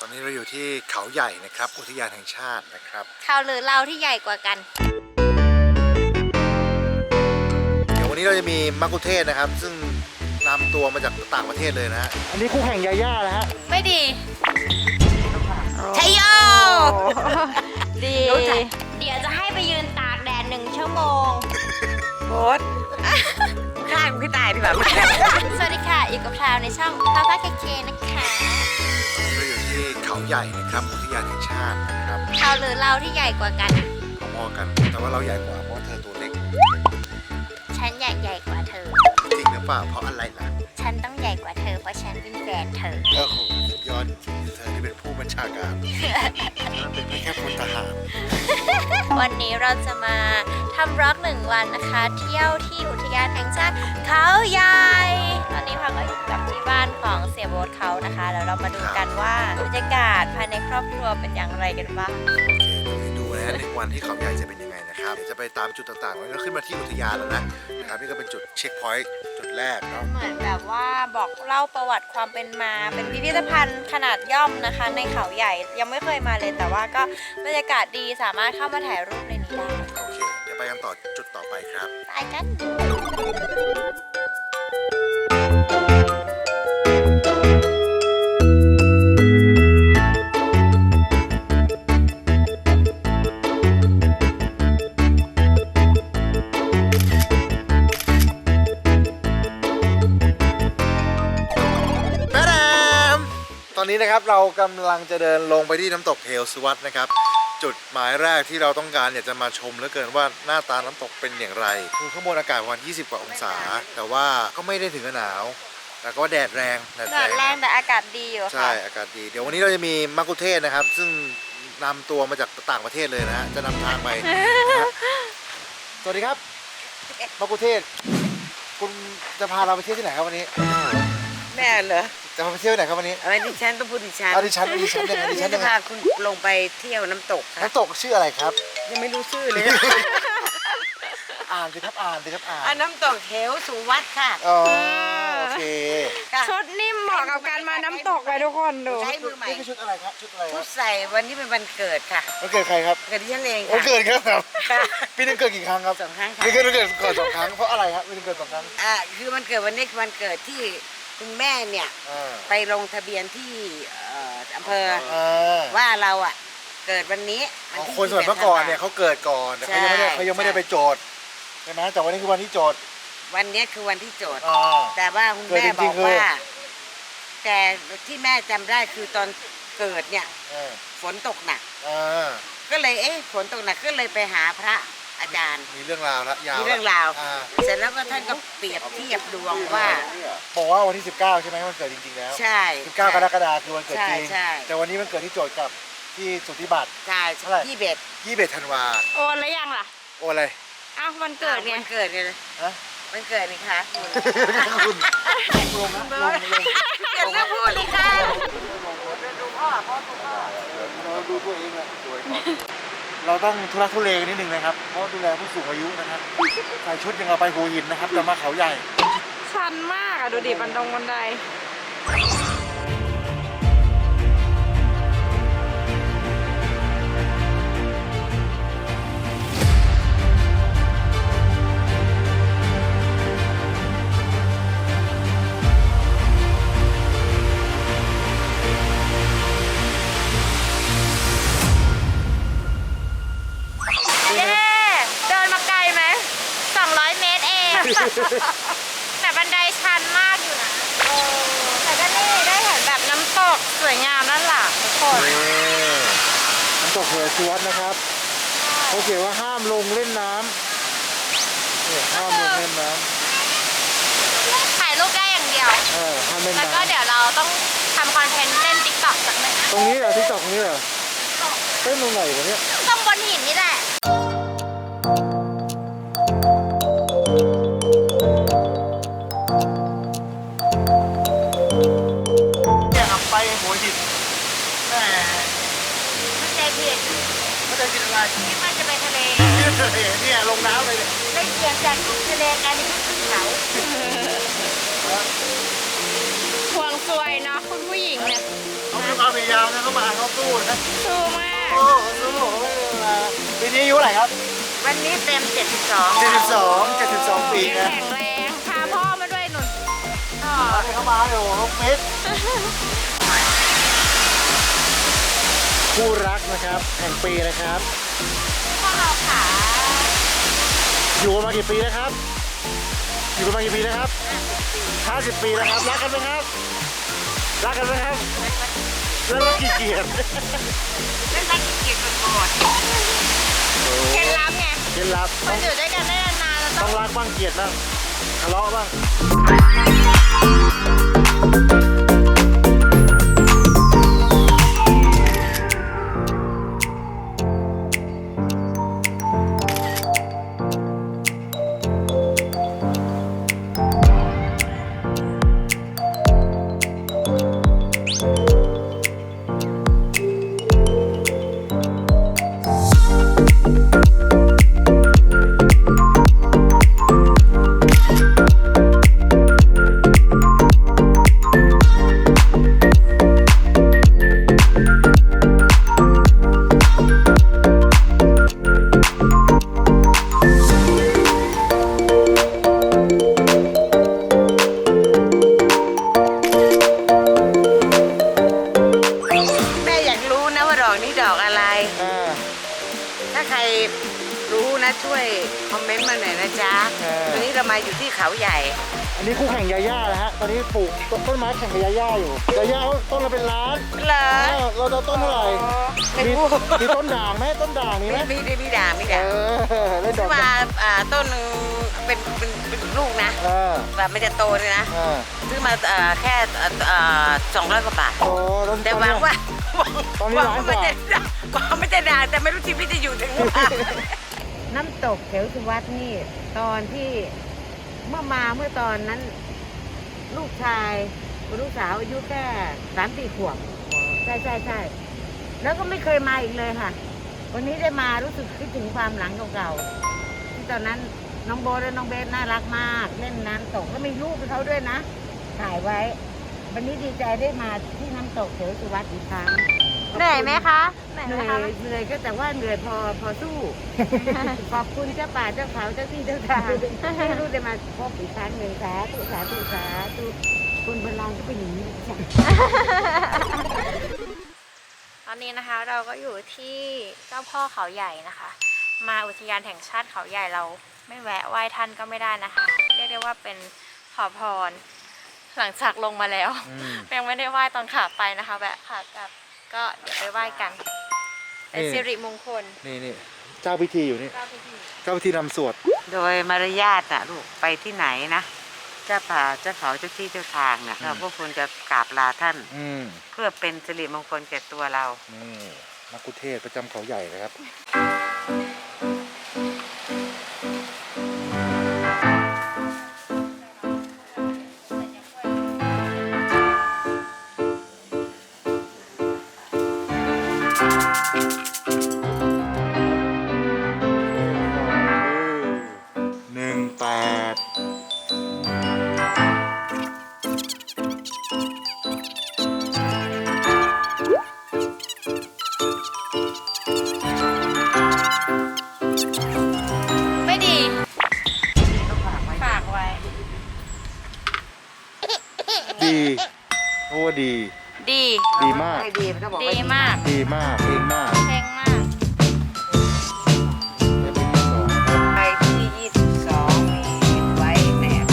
ตอนนี้เราอยู่ที่เขาใหญ่นะครับ อุทยานแห่งชาตินะครับ เขาหรือเราที่ใหญ่กว่ากัน เดี๋ยววันนี้เราจะมีมักคุเทศก์นะครับ ซึ่งนำตัวมาจากต่างประเทศเลยนะฮะอันนี้คู่แข่งยาย่านะฮะไม่ดีชัยโย ดีรู้จัก เดี๋ยวจะให้ไปยืนตากแดดหนึ่งชั่วโมง โบ๊ทข้างพี่ตายดีกว่า สวัสดีค่ะอีกกับพราวในช่องพาวฟ้าเคเคนะคะ เขาใหญ่นะครับอุทยานแห่งชาตินะครับเขาหรือเราที่ใหญ่กว่ากัน พอๆกันแต่ว่าเราใหญ่กว่าเพราะว่าเธอตัวเล็ก ฉันอยากใหญ่กว่าเธอ จริงหรือเปล่าเพราะอะไรล่ะ ฉันต้องใหญ่กว่าเธอ เพราะฉันเป็นแฟนเธอ โอ้โหสุดยอดจริงๆเธอนี่เป็นผู้บัญชาการฉันเป็นแค่พลทหาร วันนี้เราจะมาทำร็อกหนึ่งวันนะคะ เที่ยวที่อุทยานแห่งชาติเขาใหญ่ ตอนนี้พักก็อยู่กับที่บ้านของเสียโบ๊ทเขานะคะแล้วเรามาดูกันว่าบรรยากาศภายในครอบครัวเป็นอย่างไรกันบ้างโอเคเดี๋ยวไปดูนะฮะในวันที่เขาใหญ่จะเป็นยังไงนะครับเดี๋ยวจะไปตามจุดต่างๆแล้วก็ขึ้นมาที่อุทยานแล้วนะนะครับนี่ก็เป็นจุดเช็คพอยต์จุด แรกเนาะเหมือนแบบว่าบอกเล่าประวัติความเป็นมา เป็นพิพิธภัณฑ์ขนาดย่อมนะคะ ในเขาใหญ่ยังไม่เคยมาเลย แต่ว่าก็บรรยากาศดีสามารถเข้ามาถ่ายรูปในนี้ได้โอเค เดี๋ยวไปกันต่อจุดต่อไปครับ ไปกัน อนนี้นะครับเรากำลังจะเดินลงไปที่น้ำตกเฮลสวัตนะครับ จุดหมายแรกที่เราต้องการอยากจะมาชมเหลือเกินว่าหน้าตาน้ำตกเป็นอย่างไรคือข้างบนอากาศประมาณ20 กว่าองศา แต่ว่าก็ไม่ได้ถึงกับหนาว แต่ก็แดดแรงแดดแดดแรงแต่อากาศดีอยู่ใช่ค่ะ อากาศดี เดี๋ยววันนี้เราจะมีมักคุเทศก์นะครับ ซึ่งนำตัวมาจากต่างประเทศเลยนะฮะจะนำทางไปนะครับสวัสดีครับมักคุเทศก์คุณจะพาเราไปเที่ยวที่ไหนครับวันนี้ แม่เหรอ จะพาไปเที่ยวที่ไหนครับวันนี้ อะไรดิฉันต้องพูดดิฉันเอาดิฉันดิฉันยังไงดิฉันจะยังไงพาคุณลงไปเที่ยวน้ำตกค่ะน้ำตกชื่ออะไรครับ ยังไม่รู้ชื่อเลย อ่านสิครับอ่านสิครับอ่าอันนน้ำตกเหวสุวัดค่ะอ๋อโอเคค่ะชุดนิ่มเหมาะกับการมาน้ำตกเลยทุกคนดู ใช้มือใหม่นี่คือชุดอะไรครับชุดอะไรคชุรัดบใส่วันนี้เป็นวันเกิดค่ะวันเกิดใครครับเกิดดิฉันเองวันค่ะ เกิดครับครับค่ะปีหนึงเกิดกี่ครั้งครับสองครั้งค่ะ ปีหนึงเกิดก่อนสองครั้งเพราะอะไรครับปีหนึงเกิดสองครั้ง อ่าคือวันเกิดวันนี้คือวันเกิดที่ คุณแม่เนี่ยอ่าไปลงทะเบียนที่เอ่ออำเภออ่าว่าเราอะเกิดวันนี้วัอ๋อที่คนสมัยเมื่อก่อนเนี่ยเขาเกิดก่อนแต่เขายังไม่ได้ใช่เขายังไม่ได้ไปโจทย์ใช่ไหมแต่วันนี้คือวันที่โจทย์วันนี้คือวันที่โจทย์ อ่า แต่ว่าคุณเกิดแม่จริบงอๆกคือ ว่า แต่ที่แม่จำได้คือตอนเกิดเนี่ย เออฝนตกหนักอ่าก็เลยเอ๊ะฝนตกหนักก็เลยไปหาพระ อาจารย์ มีเรื่องราวละยาวมีละเรื่องราว อ่าเสร็จแล้วก็ท่านก็เปรียบเทียบดวงว่า บอกว่าวันที่ 19 ใช่ไหมวันเกิดจริงๆแล้ว ใช่ 19 กรกฎาคมคือวันเกิดจริง ใช่ใช่ แต่วันนี้มันเกิดที่โจทย์กับที่สุทธิบัตร ใช่เท่าไหร่ ยี่เบ็ด21ธันวาโอนแล้วยังล่ะ โอ้อะไร อ้าววันเกิดไงวันเกิดไงฮะวันเกิดนี่คะคุณคุณลงนะลงลงอย่าเลิกพูดเลยค่ะเราดูตัวเองนะสวยก่อน เราต้องทุรักทุเลกันนิดนึงนะครับ เพราะดูแลผู้สูงอายุนะครับใส่ชุดยังเอาไปหัวหินนะครับจะมาเขาใหญ่ ชันมากอะดูดิบันดงบันได แต่บันไดชันมากอยู่นะแต่ก็นี่ได้เห็นแบบน้ำตกสวยงามนั่นแหละทุกคนน้ำตกเหวสวัสดนะครับเขาเขียนว่าห้ามลงเล่นน้ำเนี่ยห้ามลงเล่นน้ถ่ายรูปได้อย่างเดียวำเออห้ามเล่นแล้วก็น้ำเดี๋ยวเราต้องทำคอนเทนต์เล่นติ๊กต็อกสักหน่อยนะตรงนี้เหรอที่ตกนี้เหรอเต้นตรงไหนวะเนี่ยต้องบนหินนี่แหละ ไม่ได้กินอะไรที่มันจะไปทะเลเนี่ยลงน้ำเลยเนี่ยได้เกียงจากทะเลกลายเป็นขึ้นเขาห่วงซวยเนาะคุณผู้หญิงเนี่ยต้องมีความพยายามนะเขามาเขาสู้นะสู้มากโอ้สู้ปีนี้อายุเท่าไหร่ครับ วันนี้เต็ม 72 72 72 ปีนะแข็งแรงพาพ่อมาด้วยหนุนตอนนี้เขามาอยู่ลูกฟิต คู่รักนะครับแห่งปีนะครับพ่อเราขาอยู่กันมากี่ปีแล้วครับ อยู่กันมากี่ปีแล้วครับ 50 ปีแล้วครับรักกันไหมครับรักกันไหมครับแล้วรักกี่เกียรติเล่นนักเกียรติกอดเคล็ดลับไงเคล็ดลับคนอยู่ด้วยกันได้นานๆเราต้ต้อองงรักบ้างเกลียดบ้างทะเลาะบ้าง มีรู้มีต้นด่างไหมต้นด่างมีไหมมีมีมีด่างมีเอด่างอเล่นดซื้ออกมาอ่าต้นหนึงเป็นเป็นเป็นลูกนะเออแบบไม่จะโตเลยนะเออซื้อมาเอ่อแค่สองร้อยกว่าบาท โอ้ต้นแต่หวังว่าตอนนี้หวังล้านว่ากมันว่าจะหวังว่ามันจะด่างแต่ไม่รู้ชีวิตจะอยู่ถึงหรือเปล่า น้ำตกเขวสุวัตนี่ ตอนที่เมื่อมาเมื่อตอนนั้น ลูกชายกับลูกสาวอายุแค่สามสี่ขวบใช่ใช่ใช่ แล้วก็ไม่เคยมาอีกเลยค่ะ วันนี้ได้มารู้สึกคิดถึงความหลังเก่าๆที่ตอนนั้นน้องโบทและน้องเบสน่ารักมาก เล่นน้ำตกแล้วมีรูปให้เขาด้วยนะ ถ่ายไว้ วันนี้ดีใจได้มาที่น้ำตกเขวสุวัตอีกครั้งเหนื่อยไหมคะเหนื่อยเหไหมนื่อยคะเหนื่อยก็แต่ว่าเหนื่อยพอพอสู้ขอบคุณเจ้าป่าเจ้าเขาเจ้าที่เจ้าทางที่รู้ได้มาพบอีกครั้งหนึ่งสาธุสาธุสาธุคุณบรรลังก็เป็นอย่างนี้จ้ะต อนนี้นะคะเราก็อยู่ที่เจ้าพ่อเขาใหญ่นะคะ มาอุทยานแห่งชาติเขาใหญ่เรา ไม่แวะไหว้ท่านก็ไม่ได้นะคะ เรียกได้ว่าเป็นขอพร หลังจากลงมาแล้ว อืม ยังไม่ได้ไหว้ตอนขาไปนะคะแวะขากลับก็เดี๋ยวไปไหว้กันเป็นนี่สิริมงคลนี่นี่เจ้าพิธีอยู่นี่เก้าพิธี เจ้าพิธีนำสวด โดยมารยาทนะลูกไปที่ไหนนะ เจ้าป่าเจ้าเขาเจ้าที่เจ้าทางนะอืมเราก็ควรจะกราบลาท่าน อืมเพื่อเป็นสิริมงคลแก่ตัวเรา นี่นักกุเทศประจำเขาใหญ่นะครับ ดีโอ้ดี ดี ดีมากให้ดีมันก็บอกดีว่ามาก ดีมากเองมากเพลงมากและเป็นที่สองนะครับไปที่ยี่สิบสองมีไว้แหนบ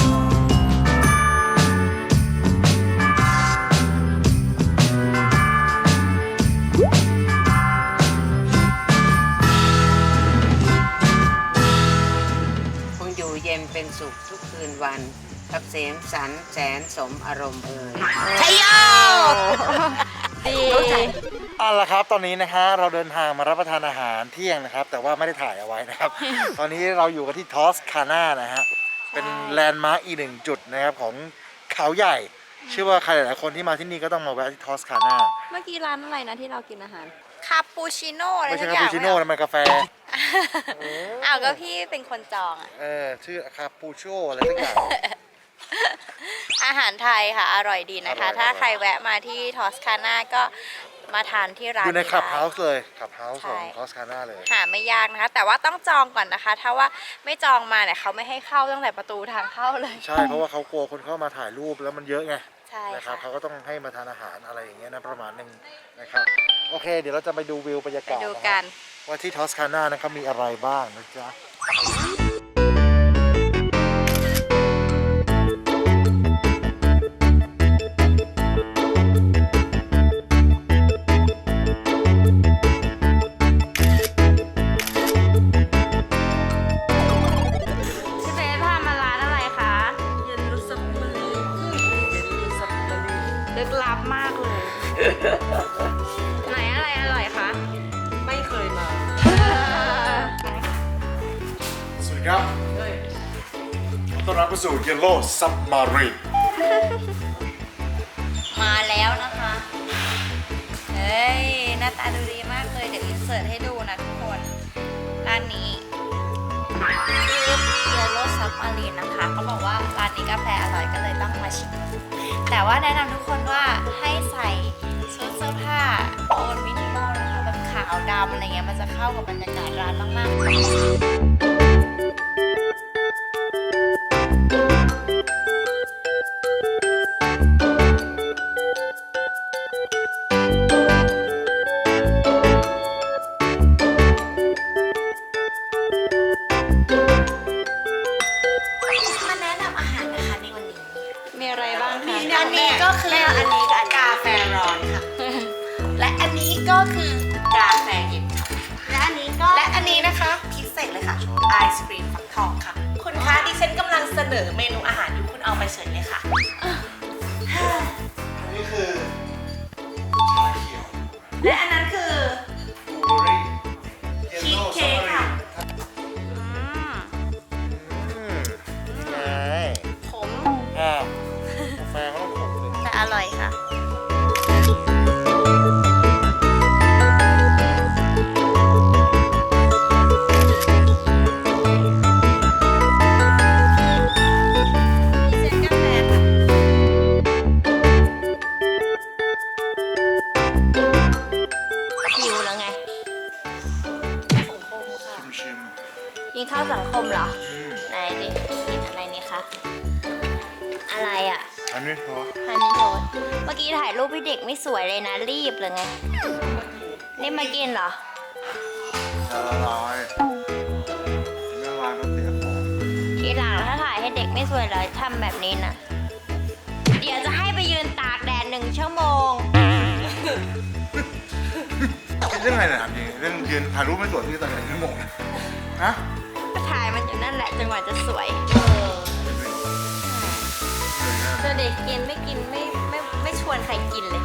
คงอยู่เย็นเป็นสุขทุกคืนวัน กับเสียงสันแสนสมอารมณ์เอ่ยชัยโยดีเอาละครับ ตอนนี้นะฮะเราเดินทางมารับประทานอาหารเที่ยงนะครับ แต่ว่าไม่ได้ถ่ายเอาไว้นะครับ ตอนนี้เราอยู่กันที่ทอสคาน่านะฮะ เป็นแลนด์มาร์กอีกหนึ่งจุดนะครับของเขาใหญ่ เชื่อว่าใครหลายๆคนที่มาที่นี่ก็ต้องมาแวะที่ทอสคาน่าเมื่อกี้ร้านอะไรนะที่เรากินอาหาร คาปูชิโน่อะไรไม่สัใช่กอคาย่างปูชิโน่นะมันกาแฟ อ้าวก็พี่เป็นคนจองอะเออชื่อคาปูโชอะไรสักอย่าง อาหารไทยค่ะ อร่อยดีนะคะ อร่อยถ้าอร่อยใครแวะมาที่ทอสคาน่าก็มาทานที่ร้านอยู่ในนี้คลับได้เฮาส์เลยคลับเฮาส์ใช่ของคอสคาน่าเลย หาไม่ยากนะคะ แต่ว่าต้องจองก่อนนะคะ ถ้าว่าไม่จองมาเนี่ยเขาไม่ให้เข้าตั้งแต่ประตูทางเข้าเลย ใช่เพราะว่าเขากลัวคนเข้ามาถ่ายรูปแล้วมันเยอะไงใช่นะครับค่ะเขาก็ต้องให้มาทานอาหารอะไรอย่างเงี้ยนะประมาณหนึงนะครับโอเค เดี๋ยวเราจะไปดูวิวบรรยาไปกาศดูนะคกัรันบว่าที่ทอสคาน่านะครับมีอะไรบ้างนะจ๊ะ Submarine มาแล้วนะคะ เฮ้ย หน้าตาดูดีมากเลย เดี๋ยวอินเสิร์ตให้ดูนะทุกคน ร้านนี้คือเยลโลซับมารีนนะคะ เขาบอกว่าร้านนี้กาแฟอร่อยก็เลยต้องมาชิม แต่ว่าแนะนำทุกคนว่าให้ใส่ชุดเสื้อผ้าโทนมินิมอลนะคะแบบขาวดำอะไรเงี้ย มันจะเข้ากับบรรยากาศร้านมากๆ และอันนั้น กินข้าวสังคมเหรอๆอืมไหนดิกินอะไรนี่คะ อะไรอะอันนี้พอฮันนี่โทสเมื่อกี้ถ่ายรูปพี่เด็กไม่สวยเลยนะรีบเลยไงนี่มากินเหรอจะละลายละลายก็เสียของทีหลังถ้าถ่ายให้เด็กไม่สวยเลยทำแบบนี้นะเดี๋ยวจะให้ไปยืนตากแดดหนึ่งชั่วโมงคิดเรื่องอะไรเนี่ยถามจริงเรื่องยืนถ่ายรูปไม่สวยที่ตอนไหนชั่วโมงนะฮะก็ ถ่ายมันอยู่นั่นแหละจนกว่าจะสวยแต่เด็กกินไม่กินไม่ไม่ไม่ชวนใครกินเลย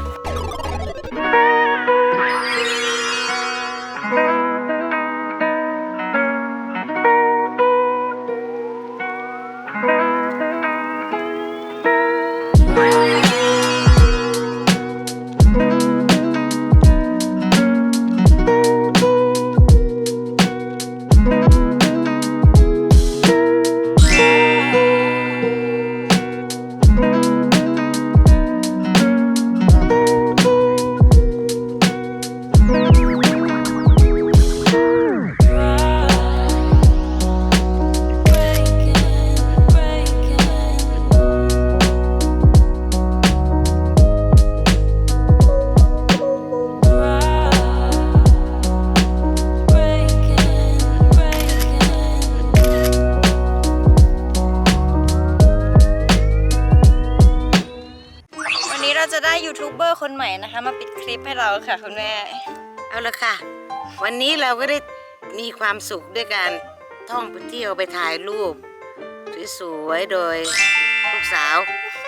ทูบเบอร์คนใหม่นะคะ มาปิดคลิปให้เราค่ะคุณแม่ เอาละค่ะ วันนี้เราก็ได้มีความสุขด้วยการท่องไปเที่ยวไปถ่ายรูปสวยๆโดยลูกสาว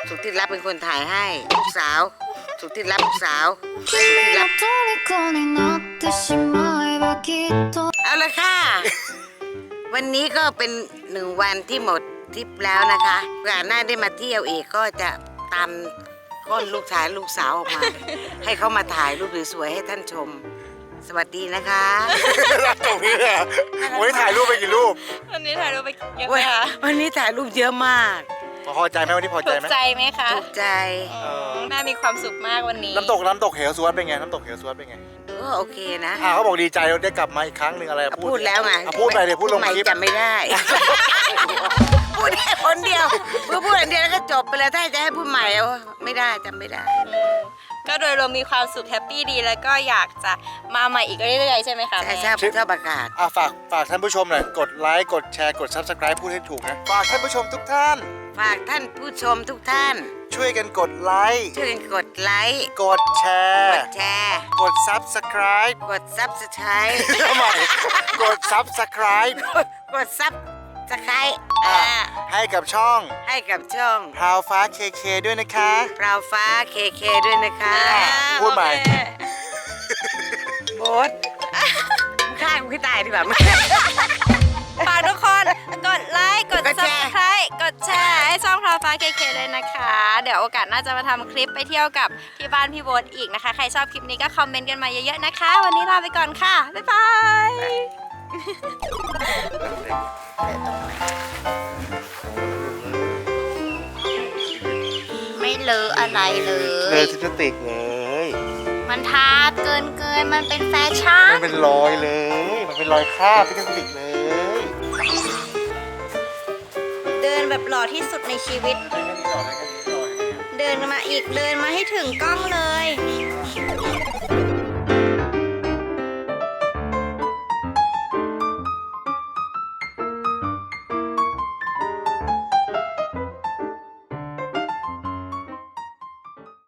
สุดที่รับเป็นคนถ่ายให้ลูกสาวสุดที่รับลูกสาวสุดที่รับ 虜になってしまえばきっと เอาละค่ะ วันนี้ก็เป็นหนึ่งวันที่หมดทริปแล้วนะคะโอกาสหน้าได้มาเที่ยวอีกก็จะตาม ก้นลูกชายลูกสาวออกมา ให้เขามาถ่ายรูปสวยๆให้ท่านชม สวัสดีนะคะรักตรงนี้เลยอะวันนี้ถ่ายรูปไปกี่รูปวันนี้ถ่ายรูปไปเยอะไหมวันคะวันนี้ถ่ายรูปเยอะมากพอใจไหมวันนี้พอใจถูกไหมใจไหมคะถูกใจอืมแม่มีความสุขมากวันนี้น้ำตกน้ำตกเหวสุวัสด์เป็นไงน้ำตกเหวสุวัสด์เป็นไงเออโอเคนะอ่าเขาบอกดีใจได้กลับมาอีกครั้งหนึ่งอะไรอะพูดแล้วไงอะพูดไปเลยพูดลงใหม่คลิป จำไม่ได้ พูดแค่คน จบไปเลยถ้าจะให้พูดใหม่เอาไม่ได้จำไม่ได้อืมก็โดยรวมมีความสุขแฮปปี้ดีแล้วก็อยากจะมาใหม่อีกเรื่อยๆใช่ไหมคะใช่แม่ใช่ผมชอบอากาศ อะฝากฝากท่านผู้ชมหน่อยกดไลค์กดแชร์กด subscribe พูดให้ถูกนะ ฝากท่านผู้ชมทุกท่าน ฝากท่านผู้ชมทุกท่าน ช่วยกันกดไลค์ช่วยกันกดไลค์กดแชกร์ ดแชร์กด subscribe กดซับสไครต์ทำไมกด subscribe กดซับ สไครต์อะให้กับช่องให้กับช่องพราวฟ้าเคเคด้วยนะคะพราวฟ้าเคเคด้วยนะคะอ่าพูดใหม่โอเคโบ๊ทฆ่ากูให้ตายดีกว่าฝากทุกคนกดไลค์กดกดแชร์ subscribe กดแชร์ให้ช่องพราวฟ้าเคเคเลยนะคะ เดี๋ยวโอกาสหน่าจะมาทำคลิปไปเที่ยวกับที่บ้านพี่โบนอีกนะคะ ใครชอบคลิปนี้ก็คอมเมนต์กันมาเยอะๆนะคะ วันนี้ลาไปก่อนค่ะ บ๊ายบาย ไม่เลอะอะไรเลเลยยทิปสติกเลยมันทาเกินเกินมันเป็นแฟชั่น มันเป็นรอยเลย มันเป็นรอยคราบทิปสติกเลยเดินแบบหล่อที่สุดในชีวิต เดินมาอีกเดินมาให้ถึงกล้องเลย